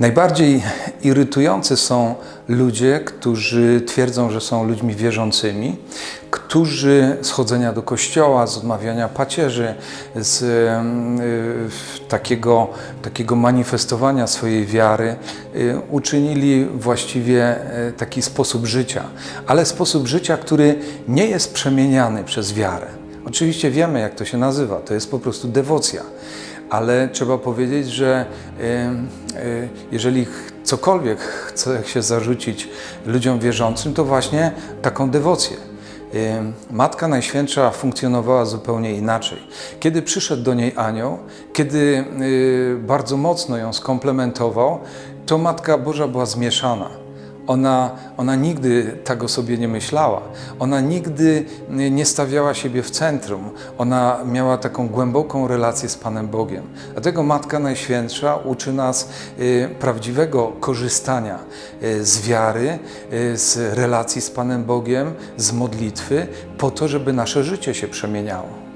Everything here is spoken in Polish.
Najbardziej irytujący są ludzie, którzy twierdzą, że są ludźmi wierzącymi, którzy z chodzenia do kościoła, z odmawiania pacierzy, z y, takiego, takiego manifestowania swojej wiary y, uczynili właściwie y, taki sposób życia, ale sposób życia, który nie jest przemieniany przez wiarę. Oczywiście wiemy, jak to się nazywa, to jest po prostu dewocja ale trzeba powiedzieć, że y, jeżeli cokolwiek chce się zarzucić ludziom wierzącym, to właśnie taką dewocję. Matka Najświętsza funkcjonowała zupełnie inaczej. Kiedy przyszedł do niej anioł, kiedy y, bardzo mocno ją skomplementował, to Matka Boża była zmieszana. Ona, ona nigdy tak o sobie nie myślała. Ona nigdy nie stawiała siebie w centrum. Ona miała taką głęboką relację z Panem Bogiem. Dlatego Matka Najświętsza uczy nas y, prawdziwego korzystania y, z wiary, y, z relacji z Panem Bogiem, z modlitwy, po to, żeby nasze życie się przemieniało.